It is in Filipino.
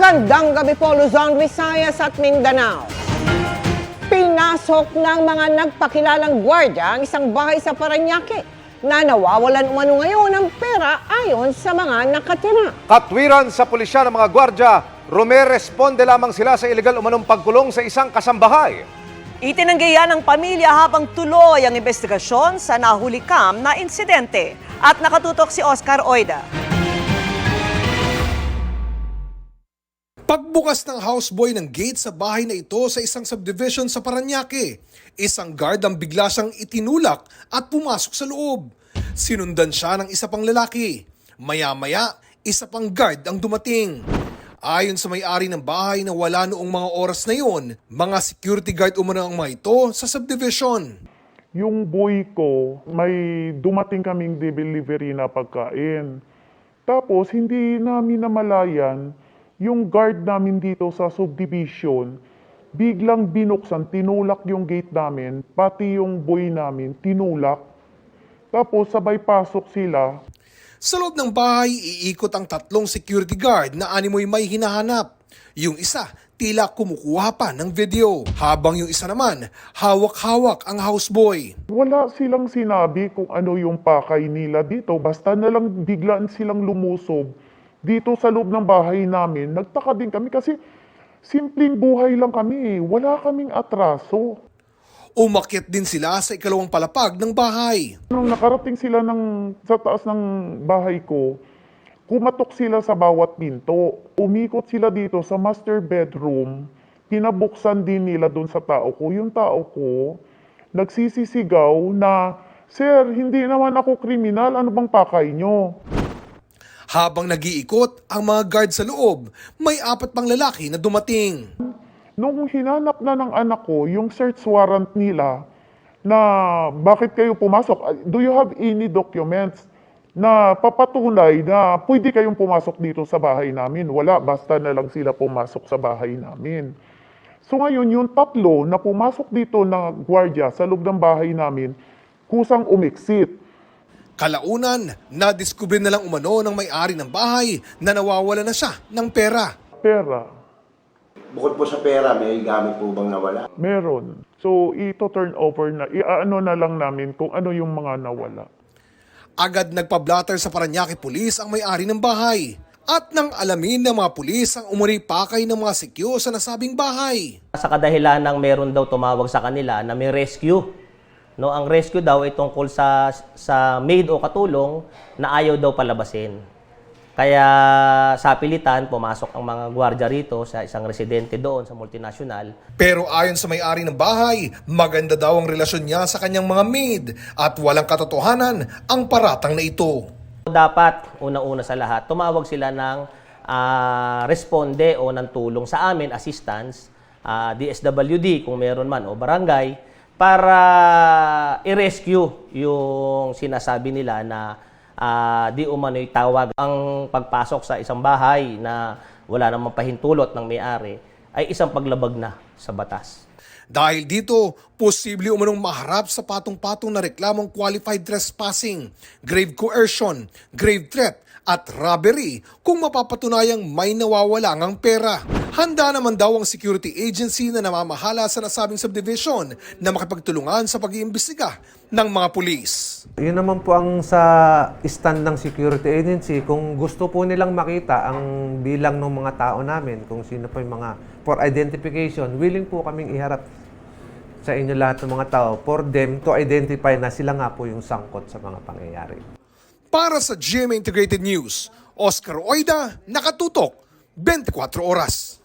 Magandang gabi po Luzon, Visayas at Mindanao. Pinasok ng mga nagpakilalang gwardya ang isang bahay sa Paranaque na nawawalan umano ngayon ng pera ayon sa mga nakatira. Katwiran sa pulisya ng mga gwardya, rumeresponde lamang sila sa illegal umanong pagkulong sa isang kasambahay. Itinanggihan ng pamilya habang tuloy ang investigasyon sa nahulikam na insidente. At nakatutok si Oscar Oida. Pagbukas ng houseboy ng gate sa bahay na ito sa isang subdivision sa Paranaque, isang guard ang bigla siyang itinulak at pumasok sa loob. Sinundan siya ng isa pang lalaki. Maya-maya, isa pang guard ang dumating. Ayon sa may-ari ng bahay na wala noong mga oras na yon, mga security guard umano ang mga ito sa subdivision. Yung boy ko, may dumating kaming delivery na pagkain. Tapos, hindi namin namalayan, yung guard namin dito sa subdivision, biglang binuksan, tinulak yung gate namin, pati yung boy namin, tinulak. Tapos, sabay pasok sila. Sa loob ng bahay, iikot ang tatlong security guard na animoy may hinahanap. Yung isa, tila kumukuha pa ng video. Habang yung isa naman, hawak-hawak ang houseboy. Wala silang sinabi kung ano yung pakay nila dito. Basta na lang biglaan silang lumusob dito sa loob ng bahay namin. Nagtaka din kami kasi simpleng buhay lang kami. eh. Wala kaming atraso. Umakyat din sila sa ikalawang palapag ng bahay. Nung nakarating sila ng, sa taas ng bahay ko, kumatok sila sa bawat pinto. Umikot sila dito sa master bedroom. Pinabuksan din nila doon sa tao ko. Yung tao ko, nagsisisigaw na, Sir, hindi naman ako kriminal. Ano bang pakay nyo? Habang nag-iikot ang mga guard sa loob, may apat pang lalaki na dumating. Nung hinanap na ng anak ko yung search warrant nila na bakit kayo pumasok, uh, do you have any documents na papatunay na pwede kayong pumasok dito sa bahay namin? Wala, basta na lang sila pumasok sa bahay namin. So ngayon, yung tatlo na pumasok dito na gwardiya sa loob ng bahay namin, kusang umiksit. Kalaunan, nadiskubre na lang umano ng may-ari ng bahay na nawawala na siya ng pera. Pera, Bukod po sa pera, may gamit po bang nawala? meron. So ito turn over na, iaano na lang namin kung ano yung mga nawala. Agad nagpa-blatter sa Paranaque Police ang may-ari ng bahay. At nang alamin ng mga pulis ang umuripakay ng mga sikyo sa nasabing bahay. Sa kadahilan ng meron daw tumawag sa kanila na may rescue. No, ang rescue daw ay tungkol sa sa maid o katulong na ayaw daw palabasin. Kaya sa pilitan, pumasok ang mga gwardiya rito sa isang residente doon sa multinational. Pero ayon sa may-ari ng bahay, maganda daw ang relasyon niya sa kanyang mga maid at walang katotohanan ang paratang na ito. Dapat, unang-una sa lahat, tumawag sila ng ah, responde o ng tulong sa amin, assistance, ah, DSWD kung meron man, o barangay, para i-rescue yung sinasabi nila na ah, di umano'y tawag ang pagpasok sa isang bahay na wala namang pahintulot ng may-ari ay isang paglabag na sa batas. Dahil dito, posible umanong maharap sa patong-patong na reklamong qualified trespassing, grave coercion, grave threat, at robbery kung mapapatunayang may nawawala ngang pera. Handa naman daw ang security agency na namamahala sa nasabing subdivision na makipagtulungan sa pag-iimbestiga ng mga pulis. Yun naman po ang sa stand ng security agency. Kung gusto po nilang makita ang bilang ng mga tao namin, kung sino po yung mga for identification, willing po kaming iharap sa inyo lahat ng mga tao for them to identify na sila nga po yung sangkot sa mga pangyayari. Para sa GMA Integrated News, Oscar Oida, nakatutok, 24 oras.